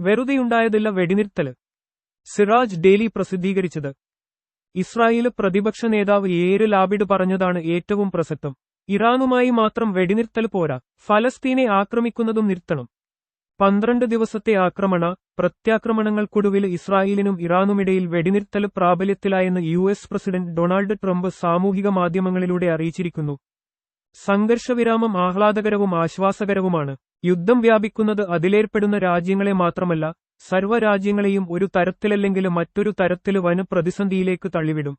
വെറുതെയുണ്ടായതില്ല വെടിനിർത്തൽ. സിറാജ് ഡെയിലി പ്രസിദ്ധീകരിച്ചത്. ഇസ്രായേൽ പ്രതിപക്ഷ നേതാവ് ഏര് ലാബിഡ് പറഞ്ഞതാണ് ഏറ്റവും പ്രസക്തം. ഇറാനുമായി മാത്രം വെടിനിർത്തൽ പോരാ ഫലസ്തീനെ ആക്രമിക്കുന്നതും നിർത്തണം. പന്ത്രണ്ട് ദിവസത്തെ ആക്രമണ പ്രത്യാക്രമണങ്ങൾക്കൊടുവിൽ ഇസ്രായേലിനും ഇറാനുമിടയിൽ വെടിനിർത്തൽ പ്രാബല്യത്തിലായെന്ന് യു പ്രസിഡന്റ് ഡൊണാൾഡ് ട്രംപ് സാമൂഹിക മാധ്യമങ്ങളിലൂടെ അറിയിച്ചിരിക്കുന്നു. സംഘർഷവിരാമം ആഹ്ലാദകരവും ആശ്വാസകരവുമാണ്. യുദ്ധം വ്യാപിക്കുന്നത് അതിലേർപ്പെടുന്ന രാജ്യങ്ങളെ മാത്രമല്ല സർവരാജ്യങ്ങളെയും ഒരു തരത്തിലല്ലെങ്കിൽ മറ്റൊരു തരത്തിൽ വനപ്രതിസന്ധിയിലേക്ക് തള്ളിവിടും.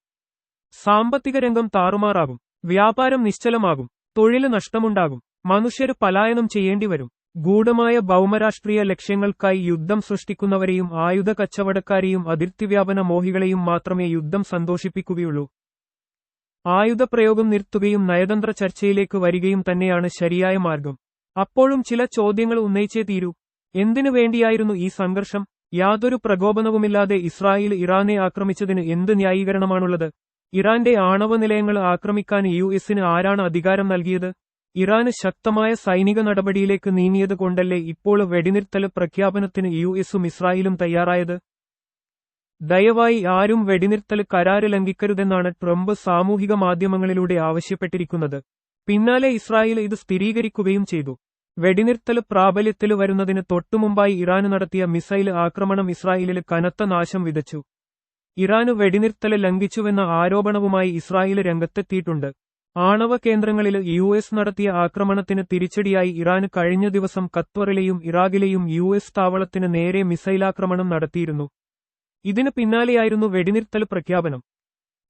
സാമ്പത്തിക രംഗം താറുമാറാകും വ്യാപാരം നിശ്ചലമാകും തൊഴിൽ നഷ്ടമുണ്ടാകും മനുഷ്യർ പലായനം ചെയ്യേണ്ടി വരും ഗൂഢമായ ഭൗമരാഷ്ട്രീയ ലക്ഷ്യങ്ങൾക്കായി യുദ്ധം സൃഷ്ടിക്കുന്നവരെയും ആയുധ കച്ചവടക്കാരെയും അതിർത്തിവ്യാപന മോഹികളെയും മാത്രമേ യുദ്ധം സന്തോഷിപ്പിക്കുകയുള്ളൂ. ആയുധപ്രയോഗം നിർത്തുകയും നയതന്ത്ര ചർച്ചയിലേക്ക് വരികയും തന്നെയാണ് ശരിയായ മാർഗം. അപ്പോഴും ചില ചോദ്യങ്ങൾ ഉന്നയിച്ചേ തീരൂ. എന്തിനു വേണ്ടിയായിരുന്നു ഈ സംഘർഷം? യാതൊരു പ്രകോപനവുമില്ലാതെ ഇസ്രായേൽ ഇറാനെ ആക്രമിച്ചതിന് എന്ത് ന്യായീകരണമാണുള്ളത്? ഇറാന്റെ ആണവ നിലയങ്ങൾ ആക്രമിക്കാൻ യു എസിന് ആരാണ് അധികാരം നൽകിയത്? ഇറാന് ശക്തമായ സൈനിക നടപടിയിലേക്ക് നീങ്ങിയത് കൊണ്ടല്ലേ ഇപ്പോൾ വെടിനിർത്തൽ പ്രഖ്യാപനത്തിന് യു എസും ഇസ്രായേലും തയ്യാറായത്? ദയവായി ആരും വെടിനിർത്തൽ കരാറ് ലംഘിക്കരുതെന്നാണ് ട്രംപ് സാമൂഹിക മാധ്യമങ്ങളിലൂടെ ആവശ്യപ്പെട്ടിരിക്കുന്നത്. പിന്നാലെ ഇസ്രായേൽ ഇത് സ്ഥിരീകരിക്കുകയും ചെയ്തു. വെടിനിർത്തൽ പ്രാബല്യത്തിൽ വരുന്നതിന് തൊട്ടുമുമ്പായി ഇറാന് നടത്തിയ മിസൈൽ ആക്രമണം ഇസ്രായേലിൽ കനത്ത നാശം വിതച്ചു. ഇറാന് വെടിനിർത്തൽ ലംഘിച്ചുവെന്ന ആരോപണവുമായി ഇസ്രായേൽ രംഗത്തെത്തിയിട്ടുണ്ട്. ആണവ കേന്ദ്രങ്ങളിൽ യു എസ് നടത്തിയ ആക്രമണത്തിന് തിരിച്ചടിയായി ഇറാന് കഴിഞ്ഞ ദിവസം ഖത്വറിലെയും ഇറാഖിലെയും യു എസ് താവളത്തിന് നേരെ മിസൈലാക്രമണം നടത്തിയിരുന്നു. ഇതിന് പിന്നാലെയായിരുന്നു വെടിനിർത്തൽ പ്രഖ്യാപനം.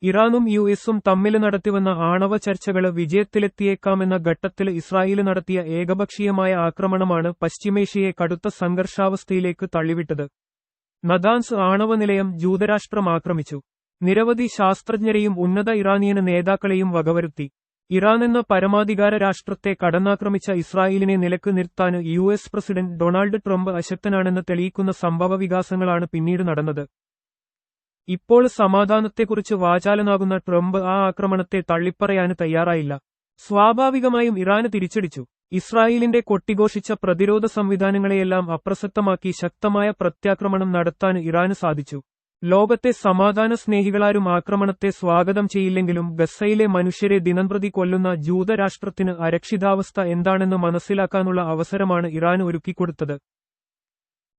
ഇറാനും യു എസും തമ്മിൽ നടത്തിവന്ന ആണവ ചർച്ചകൾ വിജയത്തിലെത്തിയേക്കാമെന്ന ഘട്ടത്തിൽ ഇസ്രായേൽ നടത്തിയ ഏകപക്ഷീയമായ ആക്രമണമാണ് പശ്ചിമേഷ്യയെ കടുത്ത സംഘർഷാവസ്ഥയിലേക്ക് തള്ളിവിട്ടത്. നദാൻസ് ആണവ നിലയം ജൂതരാഷ്ട്രം ആക്രമിച്ചു. നിരവധി ശാസ്ത്രജ്ഞരെയും ഉന്നത ഇറാനിയൻ നേതാക്കളെയും വകവരുത്തി. ഇറാൻ എന്ന പരമാധികാര രാഷ്ട്രത്തെ കടന്നാക്രമിച്ച ഇസ്രായേലിനെ നിലയ്ക്ക് നിർത്താൻ U S president Donald Trump അശക്തനാണെന്ന് തെളിയിക്കുന്ന സംഭവവികാസങ്ങളാണ് പിന്നീട് നടന്നത്. ഇപ്പോൾ സമാധാനത്തെക്കുറിച്ച് വാചാലനാകുന്ന ട്രംപ് ആ ആക്രമണത്തെ തള്ളിപ്പറയാൻ തയ്യാറായില്ല. സ്വാഭാവികമായും ഇറാന് തിരിച്ചടിച്ചു. ഇസ്രായേലിന്റെ കൊട്ടിഘോഷിച്ച പ്രതിരോധ സംവിധാനങ്ങളെയെല്ലാം അപ്രസക്തമാക്കി ശക്തമായ പ്രത്യാക്രമണം നടത്താൻ ഇറാന് സാധിച്ചു. ലോകത്തെ സമാധാന സ്നേഹികളാരും ആക്രമണത്തെ സ്വാഗതം ചെയ്യില്ലെങ്കിലും ഗസയിലെ മനുഷ്യരെ ദിനംപ്രതി കൊല്ലുന്ന ജൂതരാഷ്ട്രത്തിന് അരക്ഷിതാവസ്ഥ എന്താണെന്ന് മനസ്സിലാക്കാനുള്ള അവസരമാണ് ഇറാൻ ഒരുക്കിക്കൊടുത്തത്.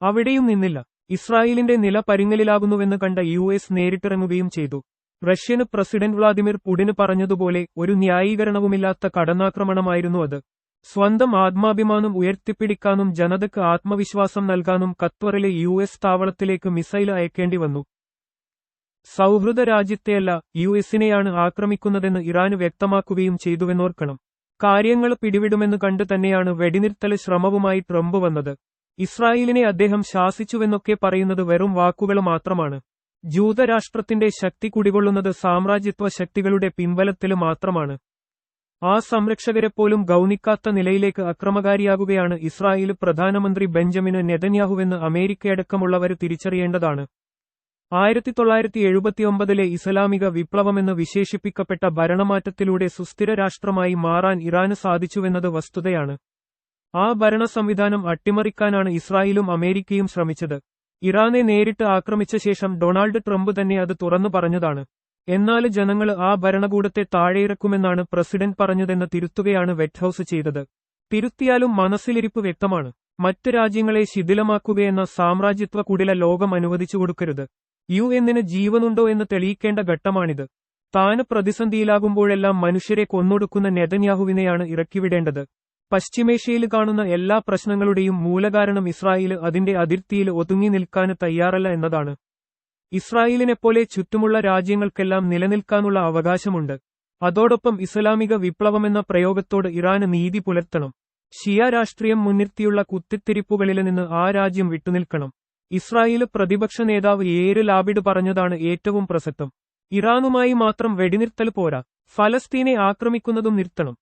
അവിടെയും നിന്നില്ല. ഇസ്രായേലിന്റെ നില പരിങ്ങലിലാകുന്നുവെന്ന് കണ്ട യു എസ് നേരിട്ടിറങ്ങുകയും ചെയ്തു. റഷ്യന് പ്രസിഡന്റ് വ്ളാദിമിർ പുടിന് പറഞ്ഞതുപോലെ ഒരു ന്യായീകരണവുമില്ലാത്ത കടന്നാക്രമണമായിരുന്നു അത്. സ്വന്തം ആത്മാഭിമാനം ഉയർത്തിപ്പിടിക്കാനും ജനതയ്ക്ക് ആത്മവിശ്വാസം നൽകാനും ഖത്വറിലെ യു എസ് താവളത്തിലേക്ക് മിസൈൽ അയക്കേണ്ടി വന്നു സൗഹൃദ രാജ്യത്തെയല്ല യു എസിനെയാണ് ആക്രമിക്കുന്നതെന്ന് ഇറാന് വ്യക്തമാക്കുകയും ചെയ്തുവെന്നോർക്കണം. കാര്യങ്ങൾ പിടിവിടുമെന്ന് കണ്ടു തന്നെയാണ് വെടിനിർത്തൽ ശ്രമവുമായി ട്രംപ് വന്നത്. ഇസ്രായേലിനെ അദ്ദേഹം ശാസിച്ചുവെന്നൊക്കെ പറയുന്നത് വെറും വാക്കുകൾ മാത്രമാണ്. ജൂതരാഷ്ട്രത്തിന്റെ ശക്തി കുടികൊള്ളുന്നത് സാമ്രാജ്യത്വ ശക്തികളുടെ പിൻബലത്തിൽ മാത്രമാണ്. ആ സംരക്ഷകരെ പോലും ഗൗനിക്കാത്ത നിലയിലേക്ക് അക്രമകാരിയാകുകയാണ് ഇസ്രായേൽ പ്രധാനമന്ത്രി ബെഞ്ചമിന് നെതന്യാഹുവെന്ന് അമേരിക്കയടക്കമുള്ളവർ തിരിച്ചറിയേണ്ടതാണ്. ആയിരത്തി തൊള്ളായിരത്തി എഴുപത്തിയൊമ്പതിലെ ഇസ്ലാമിക വിപ്ലവമെന്ന് വിശേഷിപ്പിക്കപ്പെട്ട ഭരണമാറ്റത്തിലൂടെ സുസ്ഥിര രാഷ്ട്രമായി മാറാൻ ഇറാന് സാധിച്ചുവെന്നത് വസ്തുതയാണ്. ആ ഭരണ സംവിധാനം അട്ടിമറിക്കാനാണ് ഇസ്രായേലും അമേരിക്കയും ശ്രമിച്ചത്. ഇറാനെ നേരിട്ട് ആക്രമിച്ച ശേഷം ഡൊണാൾഡ് ട്രംപ് തന്നെ അത് തുറന്നു പറഞ്ഞതാണ്. എന്നാൽ ജനങ്ങൾ ആ ഭരണകൂടത്തെ താഴെയിറക്കുമെന്നാണ് പ്രസിഡന്റ് പറഞ്ഞതെന്ന് തിരുത്തുകയാണ് വെറ്റ് ഹൌസ് ചെയ്തത്. തിരുത്തിയാലും മനസ്സിലിരിപ്പ് വ്യക്തമാണ്. മറ്റ് രാജ്യങ്ങളെ ശിഥിലമാക്കുകയെന്ന സാമ്രാജ്യത്വ കുടില ലോകം അനുവദിച്ചു കൊടുക്കരുത്. യു എന്നിന് ജീവനുണ്ടോ എന്ന് തെളിയിക്കേണ്ട ഘട്ടമാണിത്. താന് പ്രതിസന്ധിയിലാകുമ്പോഴെല്ലാം മനുഷ്യരെ കൊന്നൊടുക്കുന്ന നെതന്യാഹുവിനെയാണ് ഇറക്കിവിടേണ്ടത്. പശ്ചിമേഷ്യയിൽ കാണുന്ന എല്ലാ പ്രശ്നങ്ങളുടെയും മൂലകാരണം ഇസ്രായേൽ അതിന്റെ അതിർത്തിയിൽ ഒതുങ്ങി നിൽക്കാൻ തയ്യാറല്ല എന്നതാണ്. ഇസ്രായേലിനെപ്പോലെ ചുറ്റുമുള്ള രാജ്യങ്ങൾക്കെല്ലാം നിലനിൽക്കാനുള്ള അവകാശമുണ്ട്. അതോടൊപ്പം ഇസ്ലാമിക വിപ്ലവമെന്ന പ്രയോഗത്തോട് ഇറാന് നീതി പുലർത്തണം. ഷിയ രാഷ്ട്രീയം മുൻനിർത്തിയുള്ള കുത്തിത്തിരിപ്പുകളിൽ നിന്ന് ആ രാജ്യം വിട്ടുനിൽക്കണം. ഇസ്രായേൽ പ്രതിപക്ഷ നേതാവ് ഏര് ലാബിഡ് പറഞ്ഞതാണ് ഏറ്റവും പ്രസക്തം. ഇറാനുമായി മാത്രം വെടിനിർത്തൽ പോരാ. ഫലസ്തീനെ ആക്രമിക്കുന്നതും നിർത്തണം.